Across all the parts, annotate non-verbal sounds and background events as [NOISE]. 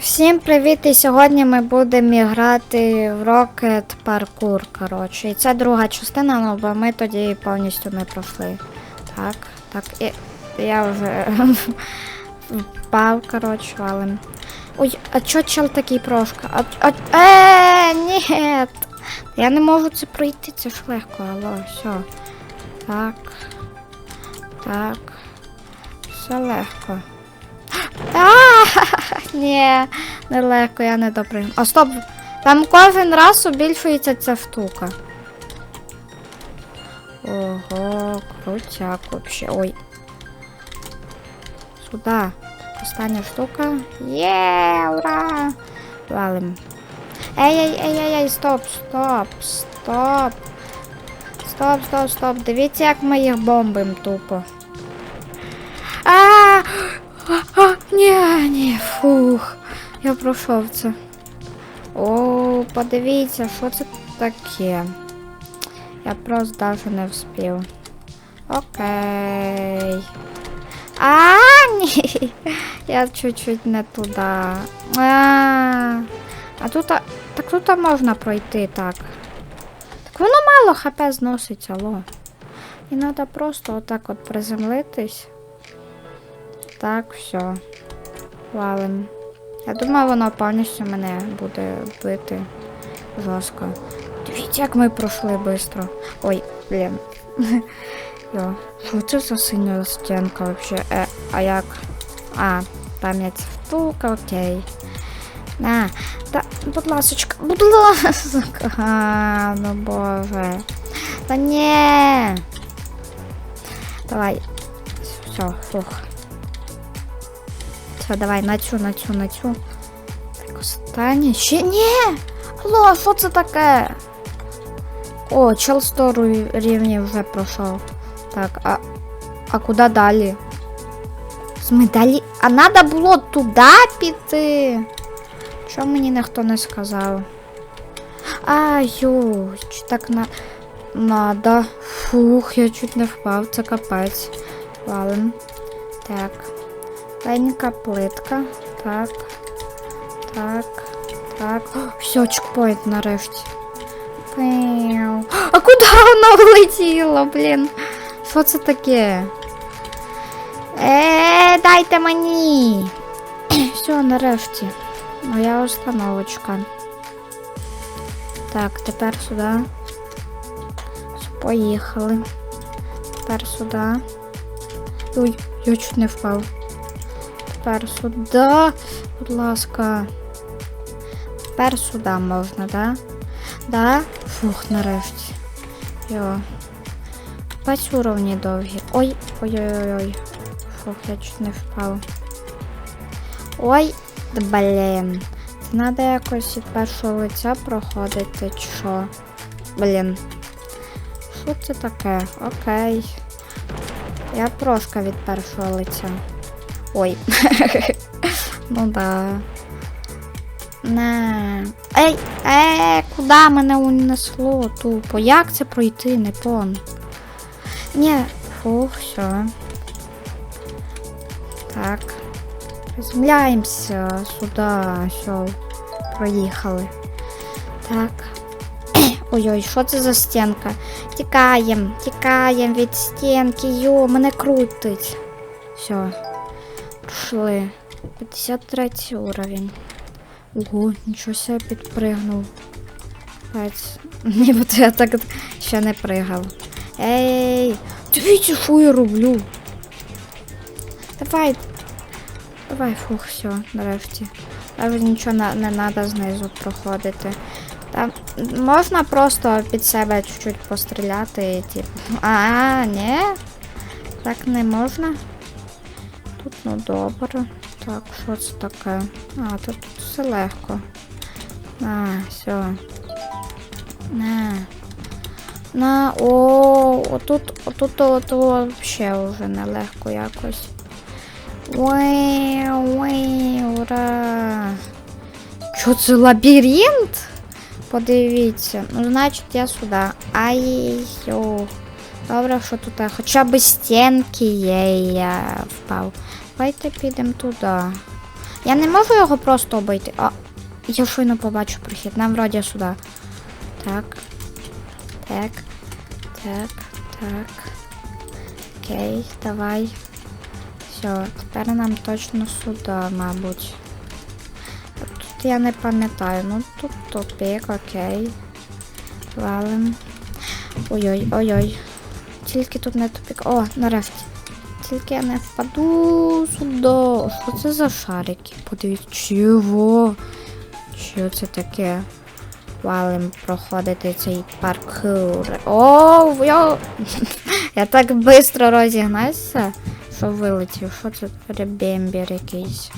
Всім привіт! І сьогодні ми будемо грати в Rocket Parkour, коротше. І це друга частина, ну бо ми тоді повністю не пройшли. Так, так, і я вже [LAUGHS] впав, коротше, валим. Ой, а чо чел такий прошка? А, а, е, ні! Я не можу це пройти, це ж легко, алло, все. Так. Так. Все легко. [GASPS] А, ні, нелегко, я не допригну. А стоп! Там кожен раз збільшується ця штука. Ого, крутяк вообще. Ой. Сюда. Остання штука. Є, ура! Валим. Ей, ей, ей, ей, ей, стоп, стоп, стоп. Стоп, стоп, стоп. Дивіться, як ми їх бомбимо тупо. Ні, ні, фух. Я пройшов це. О, подивіться, що це таке. Я просто навіть не вспів. Окей. А, ні. [LAUGHS] Я чуть-чуть не туди. А, а тут, так тут можна пройти так. Так воно мало хп зносить, алло. І треба просто отак от приземлитись. Так, все. Валим. Я думаю, воно повністю мене буде бити жорстко. Дивіться, як ми пройшли швидко. Ой, блін. [LAUGHS] Йо, за синя стінка вообще? Е, а як? А, пам'ять втулка, окей. На, та, будь ласочка, будь [LAUGHS] ласочка. А, ну боже. Та ні. Давай. Все, фух. Все, давай на цю, на цю, на цю. Так, останнє. Ще ні! Алло, що це таке? О, чел 100 ру- рівнів вже пройшов. Так, а, а куди далі? Ми далі. А треба було туди піти. Чому мені ніхто не сказав? А, ю, чи так на... надо. Фух, я чуть не впав, це капець. Валим. Так. Ленька плитка. Так. Так. Так. Все, чекпоінт нарешті. Пиу. А куди воно влетіло, блін? Що це таке? Е, дайте мені. Все, нарешті. Моя установочка. Так, тепер сюди. Поїхали. Тепер сюди. Ой, я чуть не впав. Тепер сюди. Будь ласка. Тепер сюди можна, да? Да? Фух, нарешті. Йо. Бач уровні довгі. Ой, ой-ой-ой. Фух, я чуть не впав. Ой, блін. Це треба якось від першого лиця проходити, чи що? Блін. Що це таке? Окей. Я прошка від першого лиця. Ой. [LAUGHS] ну да. Не. Ей, ей, куди мене унесло тупо? Як це пройти, не пон? Ні, фух, все. Так. Приземляємося сюди, все. Проїхали. Так. [CLEARS THROAT] Ой-ой, що це за стінка? Тікаємо, тікаємо від стінки, йо, мене крутить. Все. Пішли. 53 уровень. Ого, нічого себе підпригнув. Пець. [LAUGHS] Нібито я так ще не пригав. Ей! Дивіться, що я роблю. Давай. Давай, фух, все, нарешті. Навіть нічого не треба знизу проходити. Там можна просто під себе чуть-чуть постріляти і типу. А, ні. Так не можна. Тут ну добре. Так, що це таке? А, тут, тут все легко. На, все. На. На, о, отут, отут, от, вообще вже нелегко якось. Уей, уей, ура. Що це лабіринт? Подивіться. Ну, значить, я сюди. Ай, йо. Добре, що тут хоча б стінки є, і я впав. Давайте підемо туди. Я не можу його просто обійти. А, я щойно побачу прохід. Нам вроді сюди. Так. Так. Так. Так. Окей, давай. Все, тепер нам точно сюди, мабуть. Тут я не пам'ятаю. Ну тут тупик, окей. Валим. Ой-ой, ой-ой. Тільки тут не тупик. О, нарешті. Тільки я не впаду сюди. Що це за шарики? Подивіться, чого? Що це таке? Валим проходити цей паркур. О, я... я так швидко розігнався, що вилетів. Що це ребембер якийсь?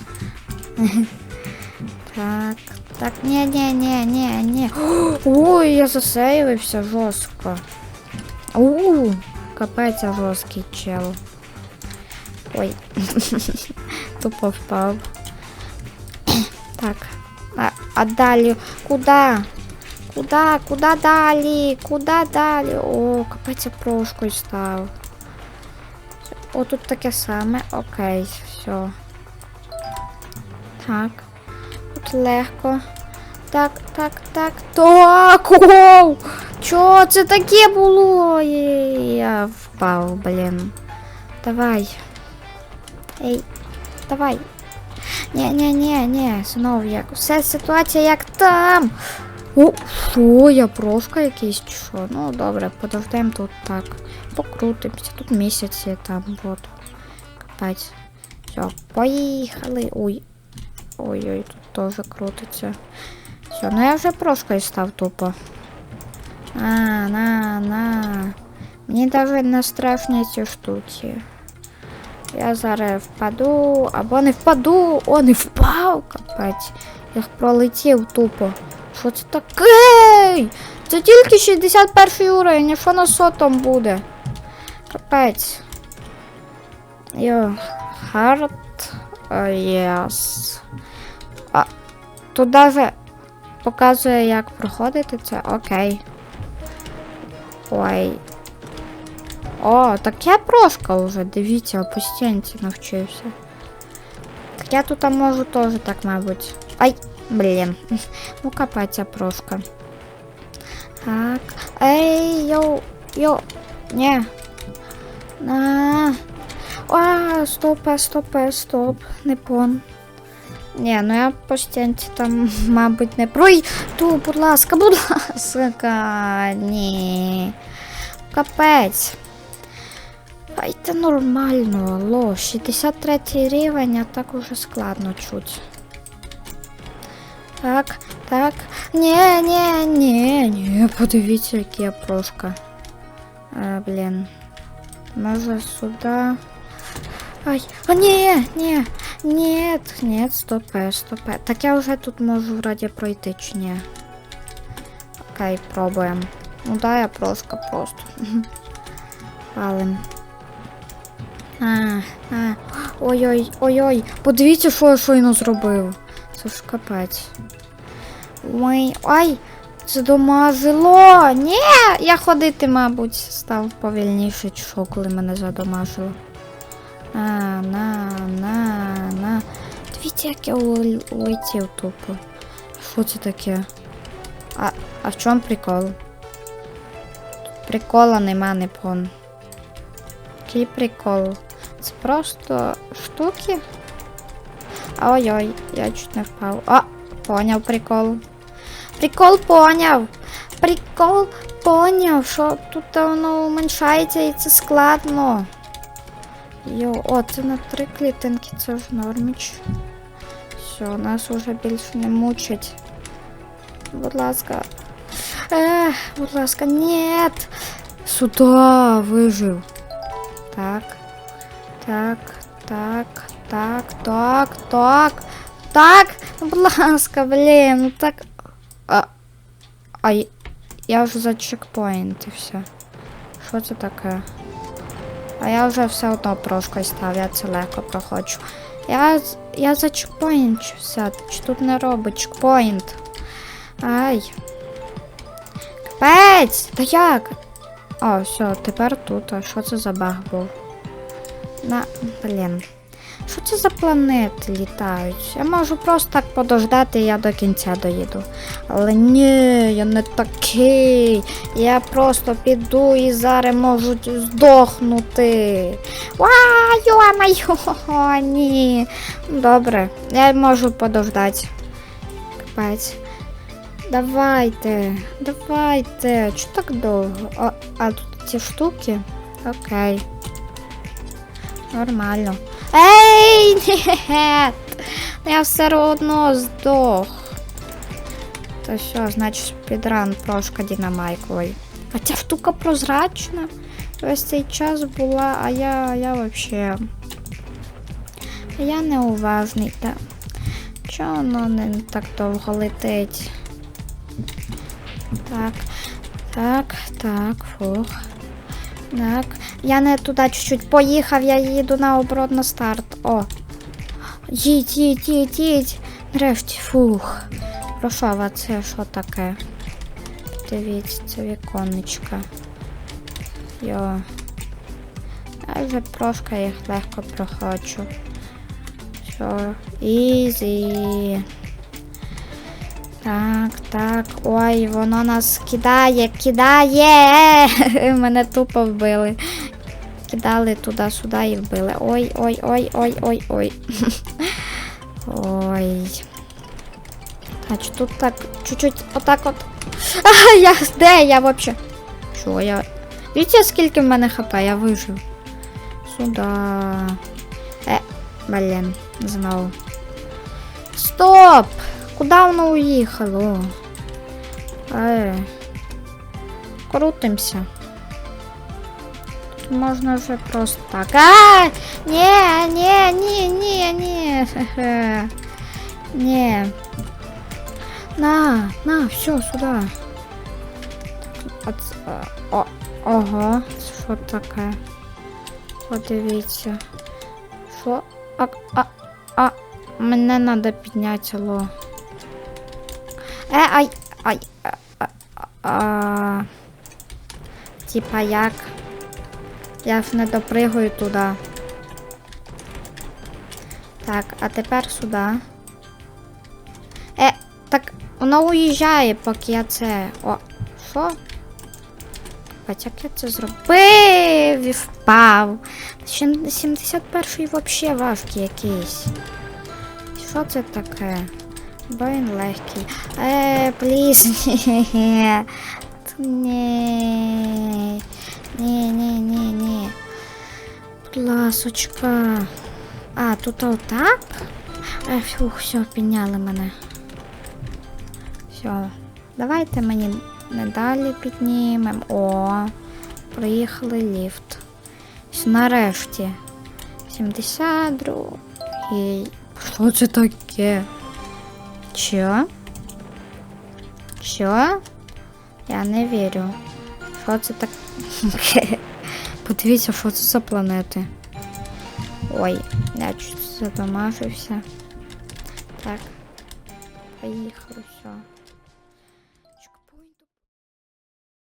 так, так, ні, ні, ні, ні, ні. Ой, я засейвився жорстко. У, капець жорсткий чел. Ой. [LAUGHS] Тупо впав. [CLEARS THROAT] так. А, а далі куди? Куда? Куда далі? Куда далі? О, капець я прошкою став. О, тут таке саме. Окей, все. Так. Тут легко. Так, так, так. Так! Оу! Чо це таке було? Я впав, блін. Давай. Ей, давай. Ні, ні, ні, ні, знов як. Все ситуація як там. О, що, я прошка якийсь чи що? Ну добре, подождемо тут так. Покрутимося. Тут місяць є там, от. Капець. Все, поїхали. Ой. Ой-ой, тут теж крутиться. Все, ну я вже прошкою став тупо. А, на, на. Мені навіть не страшні ці штуки. Я зараз впаду, або не впаду. О, не впав, капець. Я пролетів тупо. Що це таке? Це тільки 61 уровень, а що на сотом буде? Капець. Йо, хард. Єс. А, тут даже показує, як проходити це. Окей. Ой. О, так я прошка вже, дивіться, по стінці навчився. Так я тут можу теж так, мабуть. Ай, блін. [LAUGHS] Ну капець, я прошка. Так. Ей, йоу, йоу. Ні. На. А, стоп, стоп, стоп. Не пон. Ні, ну я по стінці там, мабуть, не пройду, будь ласка, будь ласка. Ні. Капець. Дайте нормально, алло, 63 рівень, а так уже складно чуть. Так, так. Ні, ні, ні, ні, подивіться, який я прошка. А, блін. Може сюди. Ай, а ні, ні, ні, ні, стопе, стопе. Так я вже тут можу вроді пройти чи ні. Окей, пробуємо. Ну да, я прошка просто. [LAUGHS] Палим. Ой-ой, ой-ой. Подивіться, що я щойно зробив. Це ж капець. Ой, ай, задомажило. Ні, я ходити, мабуть, став повільніше, чи що, коли мене задомажило. А, на, на, на. Дивіться, як я улетів тупо. Що це таке? А, а в чому прикол? Прикола нема, не пон. Який прикол? Це просто штуки. Ой-ой, я чуть не впав. А, поняв прикол. Прикол поняв. Прикол поняв, що тут воно уменьшається і це складно. Йо, о, це на три клітинки, це ж норміч. Все, нас уже більше не мучать. Будь ласка. Ех, будь ласка, нет. Сюда вижив. Так. Так, так, так, так, так, так. Ну, будь ласка, блін, ну так. А, а й- я вже за чекпоінт і все. Що це таке? А я вже все одно прошкою став, я це легко проходжу. Я, я за все. Чи тут не робить чекпоінт? Ай. Капець! Та як? О, все, тепер тут. А що це за баг був? На, блін. Що це за планети літають? Я можу просто так подождати, і я до кінця доїду. Але ні, я не такий. Я просто піду і зараз можуть здохнути. Йо-моє, ні. Добре, я можу подождати. Капець. Давайте, давайте. Чого так довго? А, а тут ці штуки? Окей. Нормально. Ей, [LAUGHS] ні! Я все одно здох. То що, значить, підран трошки динамайкою. А ця штука прозрачна. Весь цей час була, а я, я вообще. Я неуважний, та. Чого воно не так довго летить? Так, так, так, фух. Так. Я не туди чуть-чуть поїхав, я їду на старт. О. Їдь, їдь, їдь, їдь. Нарешті, фух. Прошов, а це що таке? Дивіться, це віконечко. Йо. Я вже трошки їх легко проходжу. Все, ізі. Так, так. Ой, воно нас кидає, кидає. [LAUGHS] Мене тупо вбили. Кидали туди-сюди і вбили. Ой, ой, ой, ой, ой, ой. [LAUGHS] Ой. А чи тут так чуть-чуть отак от. [LAUGHS] А, я де я вообще? Що я? Дивіться, скільки в мене хп, я вижив. Сюда. Е, блін, знову. Стоп! Куда воно уїхало? Е. Крутимося. Тут можна вже просто так. А! Ні, ні, ні, ні, ні. [LAUGHS] Ні. На, на, все, сюди. От, е, о, ого, що таке? Подивіться. Що? А, а, а, мене треба підняти, алло. Е, ай, ай, а, а, а, Типа як? Я ж не допригую туди. Так, а тепер сюди. Е, так воно уїжджає, поки я це. О, що? Капець, як я це зробив і впав. Ще 71-й взагалі важкий якийсь. Що це таке? Бо легкий. Е, пліз, [LAUGHS] ні. Ні. Ні. Ласочка. А, тут отак? Е, фух, все, підняли мене. Все. Давайте мені не далі піднімемо. О, приїхали ліфт. Все, Нарешті. 72. І... Що це таке? Що? Що? Я не вірю. Що це так? [LAUGHS] Подивіться, що це за планети. Ой, я чуть задомажився. Так. Поїхав, все.